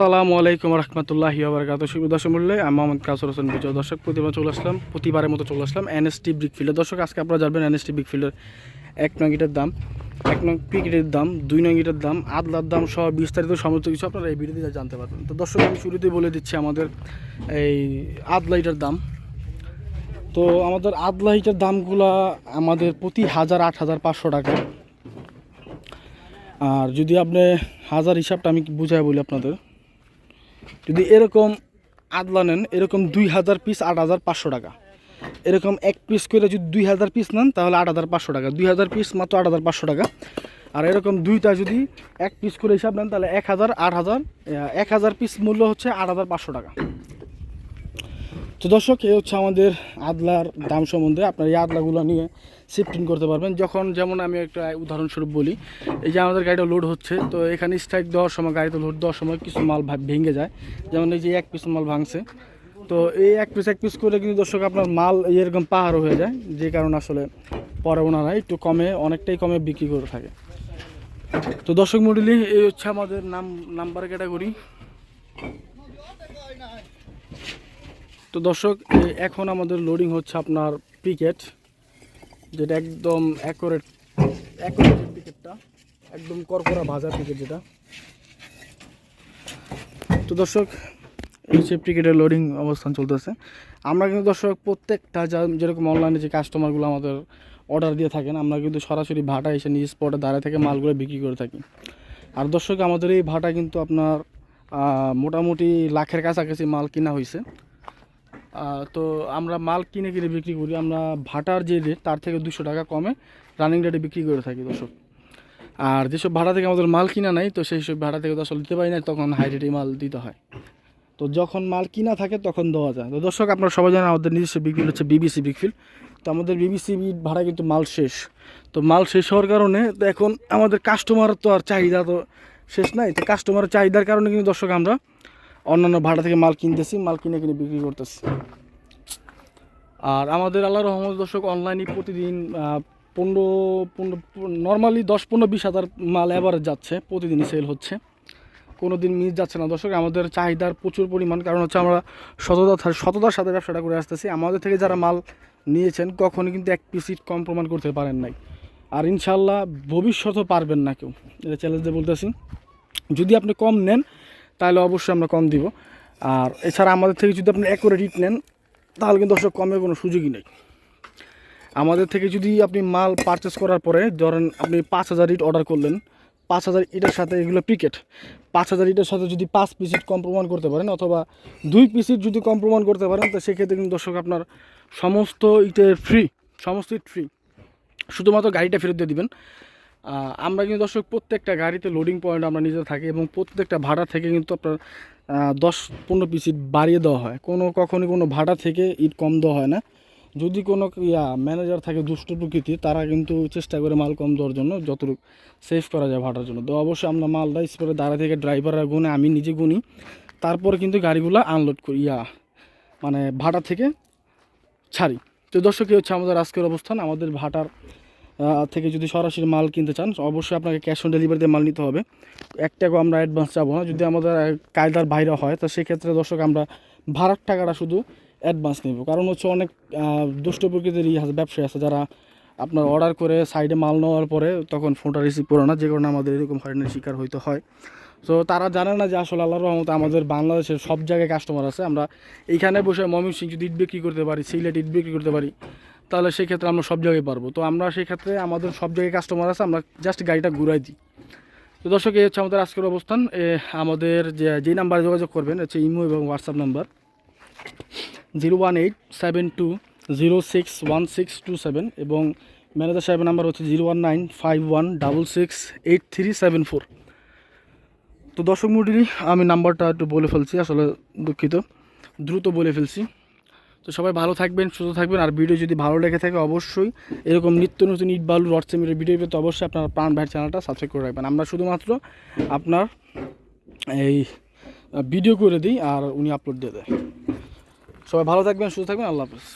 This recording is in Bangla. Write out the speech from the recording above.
আসসালামু আলাইকুম রহমতুল্লাহ বারকাত দর্শক মূল্যে আমি মোহাম্মদ কাসর হোসেন বিজয়। দর্শক, প্রতিবার চলে আসলাম, প্রতিবারের মতো চলে আসলাম এনএসটি ব্রিক ফিল্ডে দর্শক, আজকে আপনারা জানবেন এনএসটি ব্রিক ফিল্ডের এক নং ইটের দাম, এক নং পিকেটের দাম, দুই নং দাম, আদলার দাম সহ বিস্তারিত সমস্ত কিছু আপনারা এই ভিডিওতে জানতে পারবেন। তো দর্শক, আমি শুরুতেই বলে দিচ্ছি আমাদের এই আদলা ইটের দাম। তো আমাদের আদলা ইটের দামগুলা আমাদের প্রতি হাজার আট হাজার পাঁচশো টাকা। আর যদি আপনি হাজার হিসাবটা আমি বুঝাই বলি আপনাদের যদি এরকম আদলা নেন, এরকম দুই হাজার পিস আট হাজার পাঁচশো টাকা। এরকম এক পিস করে যদি দুই হাজার পিস নেন, তাহলে আট হাজার পাঁচশো টাকা। দুই হাজার পিস মাত্র আট হাজার পাঁচশো টাকা। আর এরকম দুইটা যদি এক পিস করে হিসাব নেন, তাহলে এক হাজার, আট হাজার এক হাজার পিস মূল্য হচ্ছে আট হাজার পাঁচশো টাকা। তো দর্শক, এই হচ্ছে আমাদের আদলার দাম সম্বন্ধে। আপনার এই আদলাগুলো নিয়ে শিফটিং করতে পারবেন। যখন যেমন আমি একটা উদাহরণস্বরূপ বলি, এই যে আমাদের গাড়িটা লোড হচ্ছে, তো এখানে স্ট্রাইক দেওয়ার সময়, গাড়িতে লোড দেওয়ার সময় কিছু মাল ভেঙে যায়। যেমন এই যে এক পিস মাল ভাঙছে। তো এই এক পিস এক পিস করে কিন্তু দর্শক, আপনার মাল এরকম পাহাড় হয়ে যায়, যে কারণে আসলে পরে ওনারা একটু কমে, অনেকটাই কমে বিক্রি করে থাকে। তো দর্শক মন্ডলী, এই হচ্ছে আমাদের নাম নাম্বার ক্যাটাগরি তো দর্শক এখন আমাদের লোডিং হচ্ছে আপনার পিকেট যেটা একদম অ্যাকোরেট অ্যাকোরেট পিকেটটা একদম করকরা ভাজা পিকেট যেটা। তো দর্শক, এই ক্রিকেটের লোডিং অবস্থান চলতেছে। আমরা কিন্তু দর্শক, প্রত্যেকটা যা, যেরকম অনলাইনে যে কাস্টমারগুলো আমাদের অর্ডার দিয়ে থাকেন, আমরা কিন্তু সরাসরি ভাটা এসে নিজ স্পটে দাঁড়ায় থেকে মালগুলো বিক্রি করে থাকি। আর দর্শক, আমাদের এই ভাটা কিন্তু আপনার মোটামুটি লাখের কাছাকাছি মাল কিনা হয়েছে তো আমরা মাল কিনে কিনে বিক্রি করি। আমরা ভাটার যে রেট তার থেকে দুশো টাকা কমে রানিং রেটে বিক্রি করে থাকি দর্শক। আর যেসব ভাড়া থেকে আমাদের মাল কিনা নাই, তো সেই সব ভাড়া থেকে তো আসলে দিতে পারি না তখন হাই রেটে মাল দিতে হয়। তো যখন মাল কিনা থাকে, তখন দেওয়া যায়। তো দর্শক, আপনারা সবাই জানেন, আমাদের নিজস্ব বিক্রি হচ্ছে বিবিসি বিকফিল তো আমাদের বিবিসি ভাড়া কিন্তু মাল শেষ। তো মাল শেষ হওয়ার কারণে, তো এখন আমাদের কাস্টমার তো আর চাহিদা তো শেষ নাই। তো কাস্টমারের চাহিদার কারণে কিন্তু দর্শক, আমরা অন্যান্য ভাড়া থেকে মাল কিনতেছি, মাল কিনে কিনে বিক্রি করতেছি। আর আমাদের আল্লাহ রহমত দর্শক অনলাইনে প্রতিদিন পনেরো পনেরো নর্মালি দশ, পনেরো, বিশ হাজার মাল অ্যাভারেজ যাচ্ছে, প্রতিদিনই সেল হচ্ছে। কোনো দিন মিস যাচ্ছে না। দর্শক, আমাদের চাহিদার প্রচুর পরিমাণ, কারণ হচ্ছে আমরা সততা সততার সাথে ব্যবসাটা করে আসতেছি। আমাদের থেকে যারা মাল নিয়েছেন, কখনই কিন্তু এক পিসিট কম প্রমাণ করতে পারেন নাই। আর ইনশাল্লাহ ভবিষ্যতেও পারবেন না কেউ। এটা চ্যালেঞ্জ বলতেছি। যদি আপনি কম নেন তাহলে অবশ্যই আমরা কম দিব। আর এছাড়া আমাদের থেকে যদি আপনি অ্যাকুরেট ইট নেন, তাহলে কিন্তু দর্শক কমের কোনো সুযোগই নেই। আমাদের থেকে যদি আপনি মাল পারচেস করার পরে ধরেন আপনি পাঁচ হাজার ইট অর্ডার করলেন, পাঁচ হাজার ইটের সাথে এগুলো পিকেট পাঁচ হাজার ইটের সাথে যদি পাঁচ পিস ইট কম প্রমাণ করতে পারেন অথবা দুই পিস ইট যদি কম প্রমাণ করতে পারেন, তো সেক্ষেত্রে কিন্তু দর্শক আপনার সমস্ত ইটের ফ্রি সমস্ত ইট ফ্রি শুধুমাত্র গাড়িটা ফেরত দিয়ে দিবেন। আমরা কিন্তু দর্শক প্রত্যেকটা গাড়িতে লোডিং পয়েন্ট আমরা নিজে থাকি এবং প্রত্যেকটা ভাড়া থেকে কিন্তু আপনার দশ পনেরো পিস ইট বাড়িয়ে দেওয়া হয়। কোনো কখনই কোনো ভাড়া থেকে ইট কম দেওয়া হয় না। যদি কোনো ইয়া ম্যানেজার থাকে দুষ্ট প্রকৃতি তারা কিন্তু চেষ্টা করে মাল কম দেওয়ার জন্য যতটুকু সেভ করা যায় ভাড়ার জন্য। তো অবশ্যই আমরা মাল মালটা স্পটে দাঁড়া থেকে ড্রাইভাররা গুনে, আমি নিজে গুনি। তারপর কিন্তু গাড়িগুলো আনলোড করি, ইয়া মানে ভাড়া থেকে ছাড়ি। তো দর্শক হচ্ছে আমাদের আজকের অবস্থান। আমাদের ভাটার থেকে যদি সরাসরি মাল কিনতে চান, অবশ্যই আপনাকে ক্যাশ অন ডেলিভারিতে মাল নিতে হবে। এক টাকাও আমরা অ্যাডভান্স যাব না। যদি আমাদের কায়দার বাইরে হয়, তো সেক্ষেত্রে দর্শক, আমরা ভাড়ার টাকাটা শুধু অ্যাডভান্স নেব। কারণ হচ্ছে অনেক দুষ্ট প্রকৃতির আছে, ব্যবসায়ী আছে, যারা আপনার অর্ডার করে সাইডে মাল নেওয়ার পরে তখন ফোনটা রিসিভ করে না। যে কারণে আমাদের এরকম হয়রানির শিকার হইতে হয়। তো তারা জানে না যে আসলে আল্লাহর রহমত আমাদের বাংলাদেশের সব জায়গায় কাস্টমার আছে। আমরা এইখানে বসে ময়মনসিং যদি ইট বিক্রি করতে পারি, সিলেট ইট বিক্রি করতে পারি তাহলে সেক্ষেত্রে আমরা সব জায়গায় পারব। তো আমরা সেক্ষেত্রে আমাদের সব জায়গায় কাস্টমার আছে, আমরা জাস্ট গাড়িটা ঘুরাই দিই। তো দর্শক, এই হচ্ছে আমাদের আজকের অবস্থান। আমাদের যে, যেই নাম্বারে যোগাযোগ করবেন, হচ্ছে ইমো এবং WhatsApp number zero one eight seven two zero six one six two seven এবং ম্যানেজার সাহেবের নাম্বার হচ্ছে zero one nine five one double six eight three seven four তো দর্শক মন্ডলী, আমি নাম্বারটা একটু বলে ফেলছি, আসলে দুঃখিত। দ্রুত বলে ফেলছি। তো সবাই ভালো থাকবেন, সুস্থ থাকবেন। আর ভিডিও যদি ভালো লেগে থাকে অবশ্যই, এরকম নিত্য নতুন ইট বালু রড সিমেন্টের ভিডিও পেতে অবশ্যই আপনার প্রাণ ভাইয়ের চ্যানেলটা সাবস্ক্রাইব করে রাখবেন। আমরা শুধুমাত্র আপনার এই ভিডিও করে দিই আর উনি আপলোড দিয়ে দেয়। সবাই ভালো থাকবেন, সুস্থ থাকবেন, আল্লাহ হাফেজ।